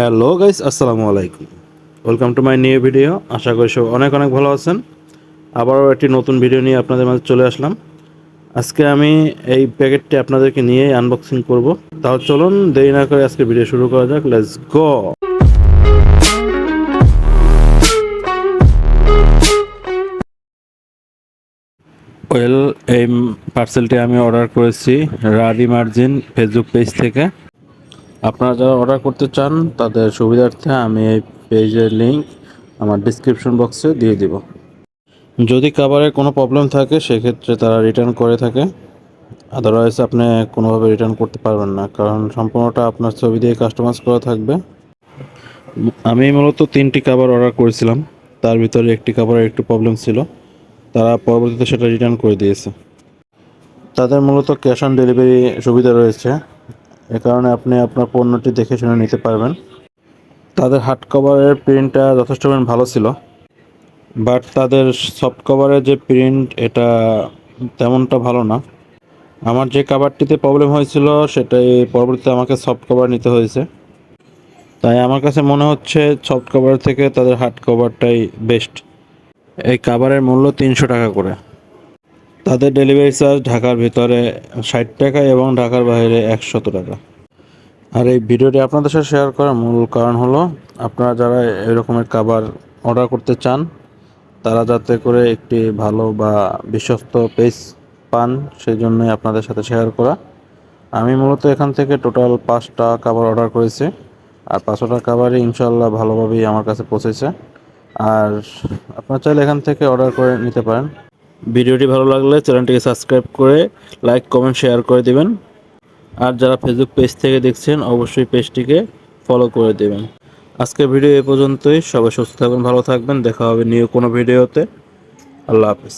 Hello guys আসসালামু আলাইকুম। Welcome to my new video আশা করি সব অনেক অনেক ভালো আছেন। আবারও একটি নতুন ভিডিও নিয়ে আপনাদের মাঝে চলে আসলাম। আজকে আমি এই প্যাকেটটি আপনাদেরকে নিয়ে আনবক্সিং করব। তাহলে চলুন, দেরি না করে আজকে ভিডিও শুরু করা যাক। লেটস গো ওয়েল এই পার্সেলটি আমি অর্ডার করেছি রাডি মার্জিন ফেসবুক পেজ থেকে। আপনারা যারা অর্ডার করতে চান, তাদের সুবিধার্থে আমি এই পেজের লিঙ্ক আমার ডিসক্রিপশন বক্সে দিয়ে দিব। যদি কাভারের কোনো প্রবলেম থাকে, সেক্ষেত্রে তারা রিটার্ন করে থাকে। আদারওয়াইজ আপনি কোনোভাবে রিটার্ন করতে পারবেন না, কারণ সম্পূর্ণটা আপনার ছবি দিয়ে কাস্টমাইজ করা থাকবে। আমি মূলত তিনটি কাভার অর্ডার করেছিলাম। তার ভিতরে একটি কাভারের একটু প্রবলেম ছিল। তারা পরবর্তীতে সেটা রিটার্ন করে দিয়েছে। তাদের মূলত ক্যাশ অন ডেলিভারি সুবিধা রয়েছে। এ কারণে আপনি আপনার পণ্যটি দেখে শুনে নিতে পারবেন। তাদের হার্ড কভারের প্রিন্টটা যথেষ্ট ভালো ছিল। বাট তাদের সফট কভারের যে প্রিন্ট, এটা তেমনটা ভালো না। আমার যে কাভারটিতে প্রবলেম হয়েছিল, সেটাই পরবর্তীতে আমাকে সফট কভার নিতে হয়েছে। তাই আমার কাছে মনে হচ্ছে সফট কভার থেকে তাদের হার্ড কভারটাই বেস্ট। এই কাভারের মূল্য তিনশো টাকা করে। তাদের ডেলিভারি চার্জ ঢাকার ভিতরে ষাট টাকা এবং ঢাকার বাইরে একশত টাকা। আর এই ভিডিওটি আপনাদের সাথে শেয়ার করার মূল কারণ হলো, আপনারা যারা এরকমের খাবার অর্ডার করতে চান, তারা যাতে করে একটি ভালো বা বিশ্বস্ত পেজ পান সেই জন্যই আপনাদের সাথে শেয়ার করা। আমি মূলত এখান থেকে টোটাল পাঁচটা খাবার অর্ডার করেছি। আর পাঁচটা খাবারই ইনশাল্লাহ ভালোভাবেই আমার কাছে পৌঁছেছে। আর আপনারা চাইলে এখান থেকে অর্ডার করে নিতে পারেন। ভিডিওটি ভালো লাগলে চ্যানেলটিকে সাবস্ক্রাইব করে লাইক, কমেন্ট, শেয়ার করে দেবেন। আর যারা ফেসবুক পেজ থেকে দেখছেন, অবশ্যই পেজটিকে ফলো করে দেবেন। আজকের ভিডিও এ পর্যন্তই। সবাই সুস্থ থাকবেন ভালো থাকবেন। দেখা হবে নিয়ে কোনো ভিডিওতে। আল্লাহ হাফিজ।